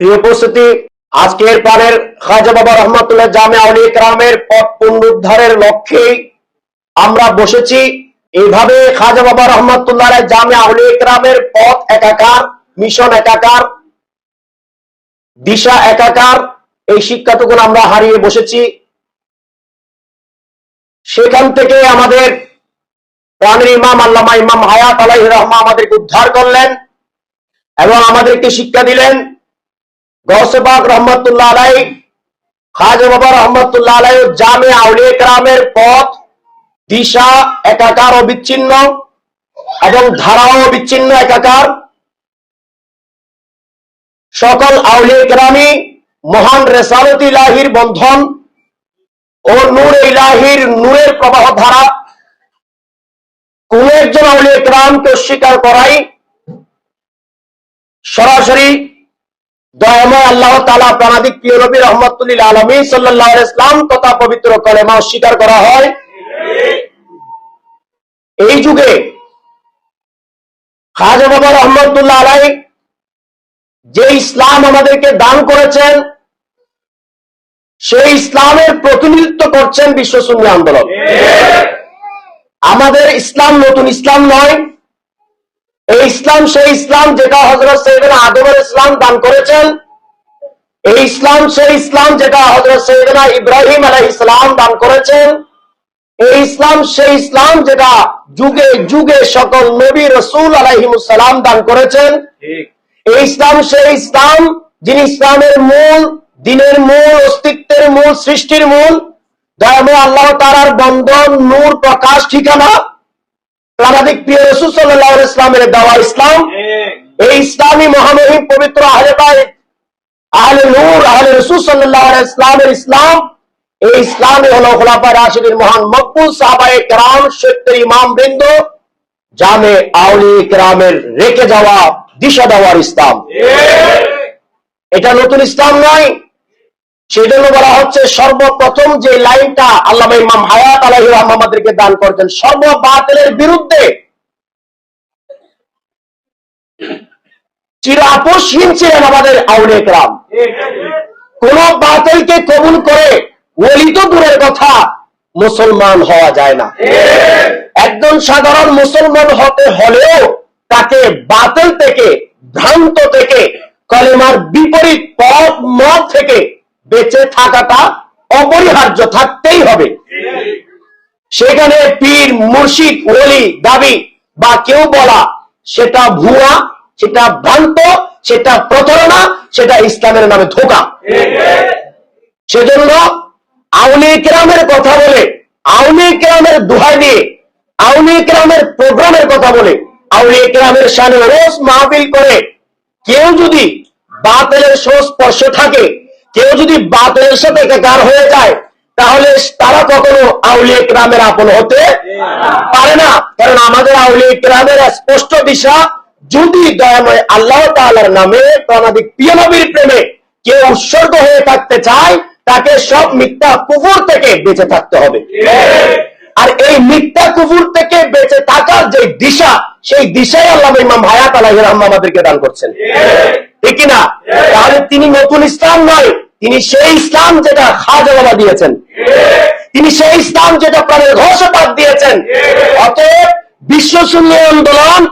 প্রিয় উপস্থিতি আজকের পারের খাজা বাবা রহমতুল্লাহ জামে আলী ইকরামের পথ পুনরুদ্ধারের লক্ষ্যেই আমরা বসেছি। এইভাবে খাজা বাবা রহমতুল্লাহ জামে আলী ইকরামের পথ একাকার, মিশন একাকার, দিশা একাকার, এই শিক্ষাটুকুন আমরা হারিয়ে বসেছি। সেখান থেকে আমাদের প্রাণের ইমাম আল্লামা ইমাম হায়াত আলাহি রহমা আমাদেরকে উদ্ধার করলেন এবং আমাদেরকে শিক্ষা দিলেন। গৌসবাগ রহমতুল্লাহ আলাই, খাজা বাবা রহমতুল্লাহ আলাই জামে আউলিয়া কেরামের পথ, দিশা একাকার ও বিচ্ছিন্ন এবং ধারাও বিচ্ছিন্ন একাকার। সকল আউলিয়া কেরামি মহান রেসালত ইলাহির বন্ধন ও নূর ইলাহির নূরের প্রবাহ ধারা। কোন একজন আউলিয়া কেরামকে অস্বীকার করাই সরাসরি দয়াময় আল্লাহ তালা প্রাণাদিক প্রিয় নবী রহমতুল্লিল আলমী সাল্লাহ ইসলাম তথা পবিত্র কলেমা অস্বীকার করা হয়। এই যুগে খাজা বাবা রহমতুল্লাহ আলাই যে ইসলাম আমাদেরকে দান করেছেন সেই ইসলামের প্রতিনিধিত্ব করছেন বিশ্ব সুন্নি আন্দোলন। আমাদের ইসলাম নতুন ইসলাম নয় এই ইসলাম সেই ইসলাম যেটা হজরত সৈয়দনা আদমের ইসলাম দান করেছেন এই ইসলাম সেই ইসলাম যেটা হজরত সৈয়দনা ইব্রাহিম আলাই ইসলাম দান করেছেন এই ইসলাম সেই ইসলাম যেটা যুগে যুগে সকল নবী রসুল আলাইহিমুসালাম দান করেছেন এই ইসলাম সেই ইসলাম যিনি ইসলামের মূল দিনের মূল অস্তিত্বের মূল সৃষ্টির মূল দয়াময় আল্লাহ তারার বন্ধন নূর প্রকাশ ঠিকানা প্রাণাদিক প্রিয় রসুল সাল্লাহ ইসলামের দেওয়া ইসলাম। এই ইসলামী মহামহিম পবিত্র আহলে বাইত আহলে নূর আহলে রসুল সাল্লাহ ইসলামের ইসলাম। এই ইসলামই হলো খোলাফা রাশিদের মহান মকবুল সাহাবায়ে কেরাম সত্যের ইমাম বৃন্দ জামে আউলি কেরামের রেখে যাওয়া দিশা দেওয়ার ইসলাম। এটা নতুন ইসলাম নয় সেই জন্য বলা হচ্ছে সর্বপ্রথম যে লাইনটা আল্লাহ ইমাম হায়াত আলাহি আমাদেরকে দান করছেন সর্ব বাতিলের বিরুদ্ধে চির আপোষহীন ছিলেন আমাদের আউলিয়া কেরাম। কোন বাতিলকে কবুল করে ওলি তো দূরের কথা, মুসলমান হওয়া যায় না। একজন সাধারণ মুসলমান হতে হলেও তাকে বাতিল থেকে, ভ্রান্ত থেকে, কলেমার বিপরীত পথ, মত থেকে বেঁচে থাকাটা অপরিহার্য থাকতেই হবে। সেখানে পীর, মুর্শিদ, ওলি দাবি বা কেউ বলা, সেটা ভুয়া, সেটা ভ্রান্ত, সেটা প্রতারণা, সেটা ইসলামের নামে ধোকা। সেজন্য আউলি কেরামের কথা বলে আউলি কেরামের দোহাই দিয়ে আউলি কেরামের প্রোগ্রামের কথা বলে আউলি কেরামের সামনে রোজ মাহবিল করে, কেউ যদি বাতিলের সংস্পর্শ থাকে কেউ যদি বাতিলের সাথে একাকার হয়ে যায়, তাহলে তারা কখনো আউলিয়া গ্রামের আপন হতে পারে না। কারণ আমাদের আউলিয়া গ্রামের স্পষ্ট দিশা, যদি দয়াময় আল্লাহ তাআলার নামে প্রাণাদিক প্রিয় নবীর প্রেমে কেউ উৎসর্গ হয়ে থাকতে চায়, তাকে সব মিথ্যা কুকুর থেকে বেঁচে থাকতে হবে। আর এই মিথ্যা কুকুর থেকে বেঁচে থাকার যে দিশা, সেই দিশায় আল্লাহ ইমাম হায়াত আলাহ রহমান আমাদেরকে দান করছেন। ঠিক কিনা? তাহলে তিনি নতুন ইসলাম নয়, তিনি সেই ইসলাম যেটা খাজা দিয়েছেন। তিনি সেই ইসলাম যেটা প্রাণের ঘোষপাত দিয়েছেন। অতএব বিশ্ব শূন্য আন্দোলন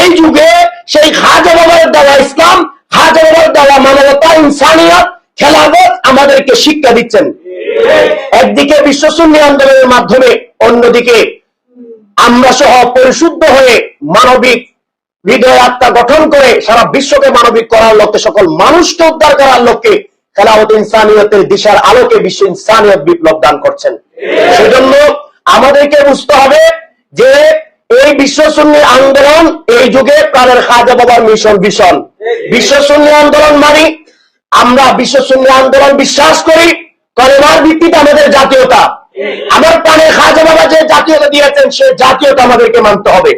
এই যুগে সেই খাজা বাবার দেওয়া ইসলাম খাজা বাবার দেওয়া মানবতা, ইনসানিয়ত, খেলাফত আমাদেরকে শিক্ষা দিচ্ছেন। একদিকে বিশ্ব শূন্য আন্দোলনের মাধ্যমে, অন্যদিকে আমরা সহ পরিশুদ্ধ হয়ে মানবিক হৃদয় আত্মা গঠন করে সারা বিশ্বকে মানবিক করার লক্ষ্যে সকল মানুষকে উদ্ধার করার লক্ষ্যে খেলাফত ইনসানিয়তের দিশার আলোকে বিশ্ব ইনসানিয়ত বিপ্লব দান করছেন। সেজন্য আমাদেরকে বুঝতে হবে যে এই বিশ্ব সুন্নি আন্দোলন এই যুগে প্রাণের খাজা বাবার মিশন ভীষণ। বিশ্ব সুন্নি আন্দোলন মানি আমরা বিশ্ব সুন্নি আন্দোলন বিশ্বাস করি, কলেমার ভিত্তিতে আমাদের জাতীয়তা। আমার প্রাণের খাজা বাবা যে জাতীয়তা দিয়েছেন, সে জাতীয়তা আমাদেরকে মানতে হবে।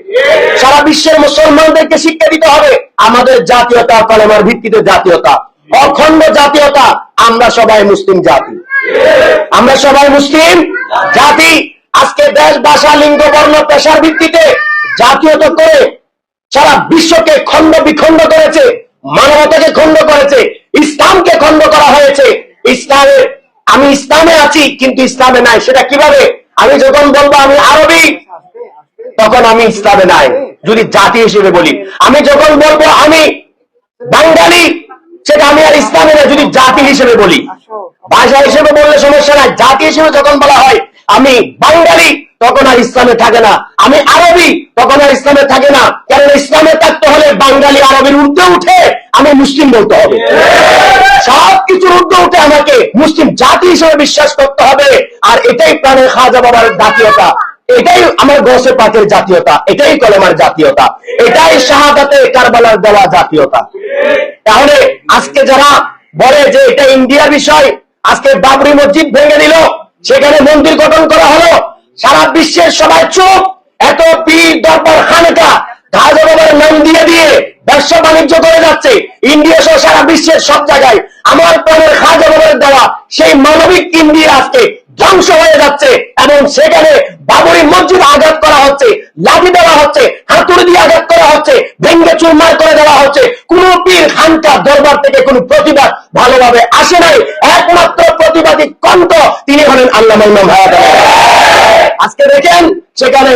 সারা বিশ্বের মুসলমানদেরকে শিক্ষা দিতে হবে, আমাদের জাতীয়তা কলেমার ভিত্তিতে জাতীয়তা। অখণ্ড জাতীয়তা, আমরা সবাই মুসলিম জাতি। আমরা সবাই মুসলিম জাতি। আজকে দেশ, ভাষা, লিঙ্গ, বর্ণ, পেশার ভিত্তিতে জাতীয়তা করে সারা বিশ্বকে খণ্ড বিখণ্ড করেছে, মানবতাকে খণ্ড করেছে, ইসলামকে খণ্ড করা হয়েছে। ইসলামের আমি ইসলামে আছি, কিন্তু ইসলামে নাই। সেটা কীভাবে? আমি যখন বলব আমি আরবি, তখন আমি ইসলামে নাই। যদি জাতি হিসেবে বলি। আমি যখন বলব আমি বাঙালি, সেটা আমি আর ইসলামে না যদি জাতি হিসেবে বলি। ভাষা হিসেবে বললে সমস্যা নাই। জাতি হিসেবে যখন বলা হয় আমি বাঙালি, তখন আর ইসলামে থাকে না। আমি আরবি, তখন আর ইসলামে থাকে না। কারণ ইসলামে থাকতে হলে বাঙালি আরবির ঊর্ধ্বে উঠে আমি মুসলিম বলতে হবে। সব কিছুর ঊর্ধ্বে উঠে আমাকে মুসলিম জাতি হিসেবে বিশ্বাস করতে হবে। আর এটাই প্রাণের খাজা বাবার জাতীয়তা। এটাই আমার গোসে পাকের জাতীয়তা। এটাই কলেমার জাতীয়তা। এটাই শাহাদাতে কারবালার দেওয়া জাতীয়তা। তাহলে আজকে যারা বলে যে এটা ইন্ডিয়ার বিষয়, আজকে বাবরি মসজিদ ভেঙে দিল, সেখানে মন্দির গঠন করা হলো। সারা বিশ্বের সবাই চুপ। এত পীর দরবার খানেকা খাজা বাবার নাম দিয়ে দিয়ে ব্যবসা বাণিজ্য করে যাচ্ছে। ইন্ডিয়া সহ সারা বিশ্বের সব জায়গায় আমার প্রাণের খাজা বাবার দেওয়া সেই মানবিক ইন্ডিয়া আজকে ধ্বংস হয়ে যাচ্ছে এবং সেখানে বাবরি মসজিদ আঘাত করা হচ্ছে, লাঠি দেওয়া হচ্ছে, হাতুড়ি দিয়ে আঘাত করা হচ্ছে, ভেঙ্গে চুরমার করে দেওয়া হচ্ছে। কোন পীর খানকা দরবার থেকে কোন প্রতিবাদ ভালোভাবে আসে নাই। একমাত্র প্রতিবাদী কণ্ঠ তিনি হলেন আল্লাহ হায়াত। আজকে দেখেন, সেখানে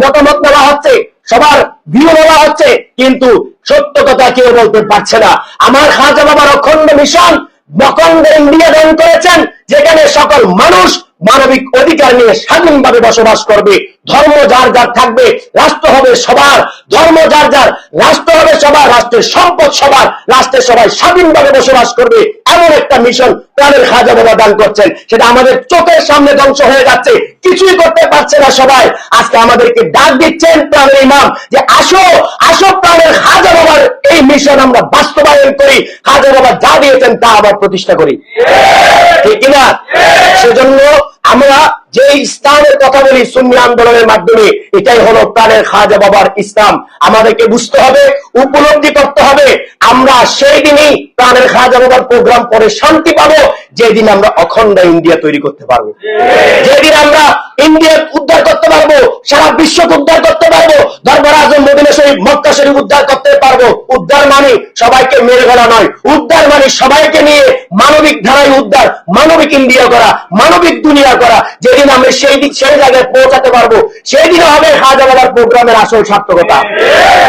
মতামত নেওয়া হচ্ছে, সবার ভিউ নেওয়া হচ্ছে, কিন্তু সত্য কথা কেউ বলতে পারছে না। আমার খাজা বাবার অখণ্ড মিশন মকন্দ ইন্ডিয়া দান করেছেন, যেখানে সকল মানুষ মানবিক অধিকার নিয়ে স্বাধীনভাবে বসবাস করবে। ধর্ম যার যার থাকবে রাষ্ট্র হবে সবার। ধর্ম যার যার রাষ্ট্র হবে সবার রাষ্ট্রের সম্পদ সবার। রাষ্ট্রের সবাই স্বাধীনভাবে বসবাস করবে এমন একটা মিশন প্রাণের খাজা বাবা দান করছেন। সেটা আমাদের চোখের সামনে ধ্বংস হয়ে যাচ্ছে। কিছুই করতে পারছে না সবাই। আজকে আমাদেরকে ডাক দিচ্ছেন প্রাণের ইমাম যে আসো আসো প্রাণের খাজা বাবার এই মিশন আমরা বাস্তবায়ন করি। খাজা বাবা যা দিয়েছেন তা আবার প্রতিষ্ঠা করি। ঠিক কিনা? সেজন্য আমরা যে ইসলামের কথা বলি সুন্নি আন্দোলনের মাধ্যমে এটাই হলো প্রাণের খাজা বাবার ইসলাম। আমাদেরকে বুঝতে হবে উপলব্ধি করতে হবে আমরা সেই দিনই প্রাণের খাজা বাবার প্রোগ্রাম পরে শান্তি পাবো যেদিন আমরা অখণ্ড ইন্ডিয়া তৈরি করতে পারব। যেদিন আমরা ইন্ডিয়া উদ্ধার করতে পারব সারা বিশ্বকে উদ্ধার করতে পারব। আজম মদিনা শরীফ, মক্কা শরীফ উদ্ধার করতে পারব। উদ্ধার মানে সবাইকে মেরে ফেলা নয়। উদ্ধার মানে সবাইকে নিয়ে মানবিক ধারায় উদ্ধার, মানবিক ইন্ডিয়া করা, মানবিক দুনিয়া করা। যেদিন আমরা সেই দিক সেই জায়গায় পৌঁছাতে পারব। সেই দিন হবে বাবার প্রোগ্রামের আসল সার্থকতা।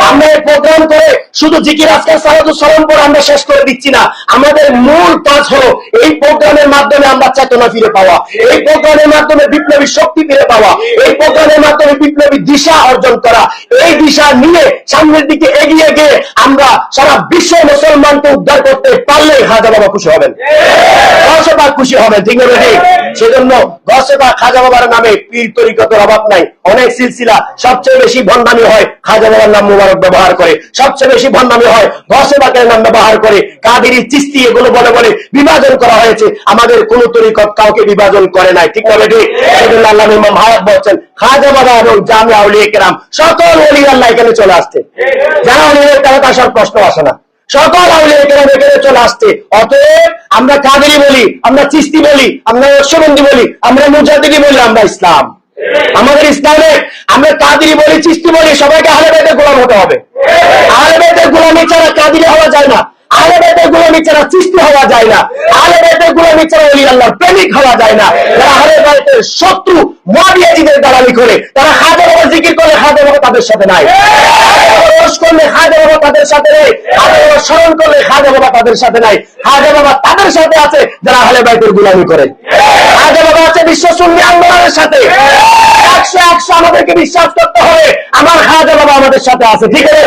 আমরা এই প্রোগ্রাম করে শুধু জিকির আজকাল সালাম করে আমরা শেষ করে দিচ্ছি না। আমাদের মূল কাজ হলো এই প্রোগ্রামের মাধ্যমে আমরা চেতনা ফিরে পাওয়া। এই প্রোগ্রামের মাধ্যমে বিপ্লবী শক্তি ফিরে পাওয়া। এই প্রোগ্রামের মাধ্যমে বিপ্লবী দিশা অর্জন করা। এই দিশা নিয়ে সামনের দিকে এগিয়ে গিয়ে আমরা সারা বিশ্ব মুসলমানকে উদ্ধার করতে পারলে খাজা বাবা খুশি হবেন। গসবা খুশি হবেন, ঠিক না ঠিক সেজন্য গসবা খাজা বাবার নামে পীর তরিকতের অভাব নাই। অনেক সিলসিলা সবচেয়ে বেশি ভণ্ডামি হয় খাজা বাবার নাম মুবারক ব্যবহার করে। সবচেয়ে বেশি ভণ্ডামি হয় গসেবাকের নাম ব্যবহার করে। কাদেরি চিস্তি এগুলো বলে বলে বিভাজন করা হয়েছে। আমাদের কোন তরিকত কাউকে বিভাজন করে নাই, ঠিক সেজন্য আল্লাহ ইমাম হায়াত বলছেন, খাজা বাবা এবং জামিয়া উলিয়ে কেরাম সকল অলি আল্লাহ এখানে চলে আসছে। যারা অলিদের তারা আসার প্রশ্ন আসে না। সকল আউলিয়া কেরাম এখানে চলে আসছে। অতএব আমরা কাদেরি বলি, আমরা চিস্তি বলি, আমরা অশ্ববন্দি বলি, আমরা মুজাদিদি বলি, আমরা ইসলাম। আমাদের ইসলামে আমরা কাদিরি বলি, চিস্তি বলি, সবাইকে আহলে বাইতের গোলাম হতে হবে। আহলে বাইতের গোলামি ছাড়া কাদিরি হওয়া যায় না। আহলে বাইতের গোলামি ছাড়া চিস্তি হওয়া যায় না। আহলে গোলামি ছাড়া অলি আল্লাহর প্রেমিক হওয়া যায় না। যারা আহলে বাইতের শত্রু, মুয়াবিয়াজিদের দালালি করে, তারা হাজার বাবা জিকির করে হাজার বাবা তাদের সাথে নাই। করলে খাজা বাবা তাদের সাথে নেই। খাজা বাবা স্মরণ করলে খাজা বাবা তাদের সাথে নাই। খাজা বাবা তাদের সাথে আছে যারা আহলে বাইতের করে। খাজা বাবা আছে বিশ্ব আন্দোলনের সাথে। একশো একশো আমাদেরকে বিশ্বাস করতে হবে। আমার খাজা বাবা আমাদের সাথে আছে। ঠিক আছে?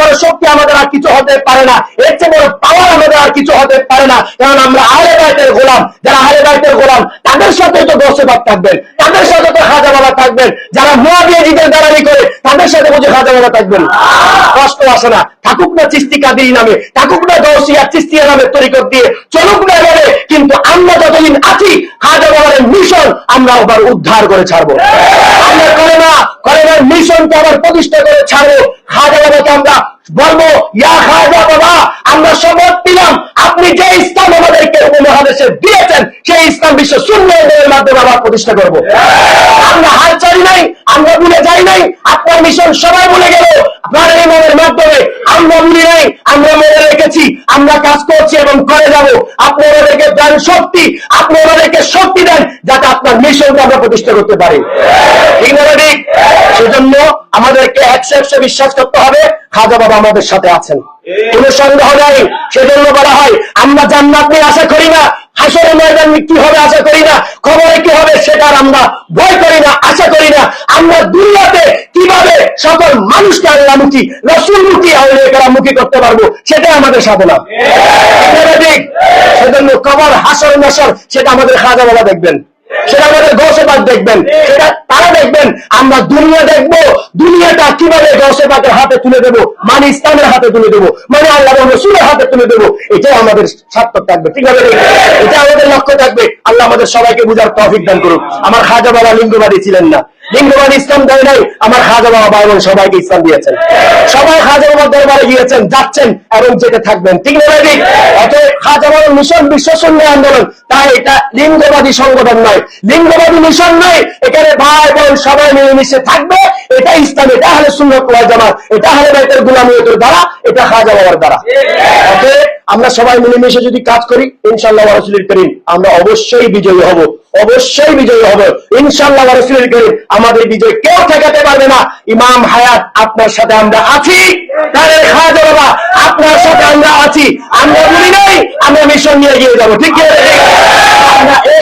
বড় শক্তি আমাদের আর কিছু হতে পারে না। এর চেয়ে বড় পাওয়ার আমাদের আর কিছু হতে পারে না। কারণ আমরা আহলে বাইতের গোলাম। যারা আহলে বাইতের গোলাম, তাদের সাথে তো গোসেবাদ থাকবেন তাদের সাথে তো খাজা বাবা থাকবেন যারা মুয়াবিয়াজিদের দালালি করে, তাদের সাথে বুঝে খাজা বাবা থাকবেন কষ্ট আসে না। থাকুক না চিস্তি কাদিরি নামে, থাকুক না গৌসিয়া চিস্তিয়া নামে তরিকত দিয়ে, চলুক না আমরা আবার উদ্ধার করে ছাড়বো। আমরা করে না মিশনকে আবার প্রতিষ্ঠা করে ছাড়বো। খাজা বাবাকে আমরা বলব, ইয়া খাজা বাবা, আমরা শপথ দিলাম আপনি যে ইসলাম আমাদেরকে উপমহাদেশে দিয়েছেন, সেই ইসলাম বিশ্ব শূন্য মাধ্যমে আবার প্রতিষ্ঠা করব। আমরা হাল ছাড়ি নাই, আমরা ভুলে যাই নাই, আপনার মিশন সবাই ভুলে গেল। আমরা ভুলি নাই, আমরা মনে রেখেছি, আমরা কাজ করছি এবং করে যাব। আপনি আমাদেরকে দেন শক্তি আপনি আমাদেরকে শক্তি দেন যাতে আপনার মিশনকে আমরা প্রতিষ্ঠা করতে পারি। ঠিক না ঠিক সেজন্য আমাদেরকে একশো একশো বিশ্বাস করতে হবে, খাজা বাবা আমাদের সাথে আছেন। কোনো সন্দেহ নাই, সেজন্য বলা হয়, আমরা জান্নাত নিয়ে আশা করি না হাসরে ময়দান কি হবে আশা করি না, খবরে কি হবে সেটার আমরা ভয় করি আমরা দুনিয়াতে কীভাবে সকল মানুষকে আল্লাহমুখী রসুলমুখী মুখী করতে পারব, সেটাই আমাদের সাধনা। ঠিক? সেজন্য কবর, হাসর, নাসর, সেটা আমাদের খাজা বাবা দেখবেন। সেটা আমাদের গৌসেবাদ দেখবেন। সেটা তারা দেখবেন। আমরা দুনিয়া দেখব, দুনিয়াটা কীভাবে গৌসেবাদের হাতে তুলে দেবো মানে ইসলামের হাতে তুলে দেবো মানে আল্লাহ রসুলের হাতে তুলে দেবো, এটাই আমাদের সার্থক থাকবে। ঠিক আছে এটা আমাদের লক্ষ্য থাকবে। আল্লাহ আমাদের সবাইকে বুঝার তৌফিক দান করুক। আমার খাজা বাবা লিঙ্গবাদী ছিলেন না। লিঙ্গবাদ ইসলাম দেয় নাই। আমার খাজা বাবা ভাই বোন সবাইকে ইসলাম দিয়েছেন। সবাই খাজা বাবার দরবারে গিয়েছেন, যাচ্ছেন এবং যেতে থাকবেন। ঠিক না ঠিক অতএব খাজা বাবার মিশন বিশ্বসন্য আন্দোলন, তাই এটা লিঙ্গবাদী সংগঠন নয়। লিঙ্গবাদী মিশন নয়, এখানে ভাই বোন সবাই মিলেমিশে থাকবে। এটা ইসলাম, এটা হলে সুন্নত ওয়াল জামাত, এটা হলে বাইতের গুলামিয়তের দ্বারা, এটা খাজা বাবার দ্বারা। অতএব আমরা সবাই মিলেমিশে যদি কাজ করি ইনশাল্লাহ রসুলের করিম, আমরা অবশ্যই বিজয়ী হব, অবশ্যই বিজয়ী হব। ইনশাল্লাহ রসুলের করিম, আমাদের বিজয় কেউ ঠেকাতে পারবে না। ইমাম হায়াত, আপনার সাথে আমরা আছি। তাহলে খাওয়া বাবা, আপনার সাথে আমরা আছি। আমরা বলি নাই, আমরা মিশন নিয়ে গিয়ে যাব, ঠিক আছে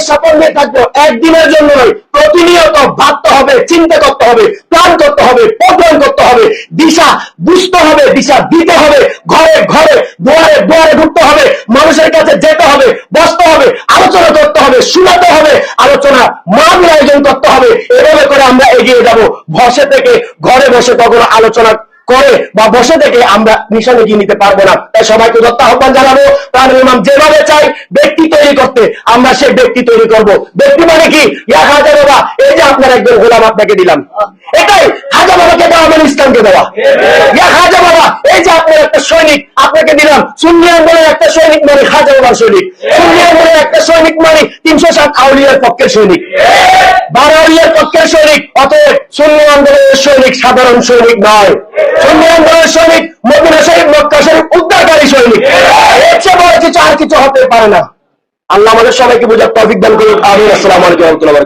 শপথ নিয়ে থাকব, একদিনের জন্য নয়, প্রতিনিয়ত ভাবতে হবে, চিন্তা করতে হবে প্ল্যান করতে হবে প্রোগ্রাম করতে হবে, দিশা বুঝতে হবে, দিশা দিতে হবে, ঘরে ঘরে দুয়ারে দুয়ারে ঢুকতে হবে, মানুষের কাছে যেতে হবে, বসতে হবে, আলোচনা করতে হবে, শোনাতে হবে, আলোচনা মাহফিল আয়োজন করতে হবে, এভাবে করে আমরা এগিয়ে যাব। বসে থেকে ঘরে বসে কখনো আলোচনা করে বা বসে থেকে আমরা মিশন এগিয়ে নিতে পারব না। তাই সবাইকে দত্ত আহ্বান জানাব, তার ইমাম যেভাবে চাই ব্যক্তি তৈরি করতে আমরা সেই ব্যক্তি তৈরি করব। ব্যক্তি মানে কি? ইয়া হাজার বাবা, এই যে আপনার একজন গোলাম আপনাকে দিলাম। এটাই হাজা বাবাকে দেওয়া মানে ইসলামকে দেওয়া। ইয়া হাজা বাবা, এই যে আপনার একটা সৈনিক আপনাকে দিলাম। সুন্নি আন্দোলনের একটা সৈনিক মানে হাজা বাবার সৈনিক। সুন্নি আন্দোলনের একটা সৈনিক মানে তিনশো সাত আউলিয়ার পক্ষের সৈনিক। বারো আউলিয়ার পক্ষের সৈনিক, অতএব সুন্নি আন্দোলনের সৈনিক সাধারণ সৈনিক নয়। সুন্নি আন্দোলনের সৈনিক মদিনা শরীফ, মক্কা শরীফ উদ্ধারকারী সৈনিক। এর চেয়ে বড় কিছু আর কিছু হতে পারে না। আল্লাহ আমাদের সবাইকে বোঝার তফিক দান করুন। আমিন। আসসালামু আলাইকুম রাহমাতুল্লাহি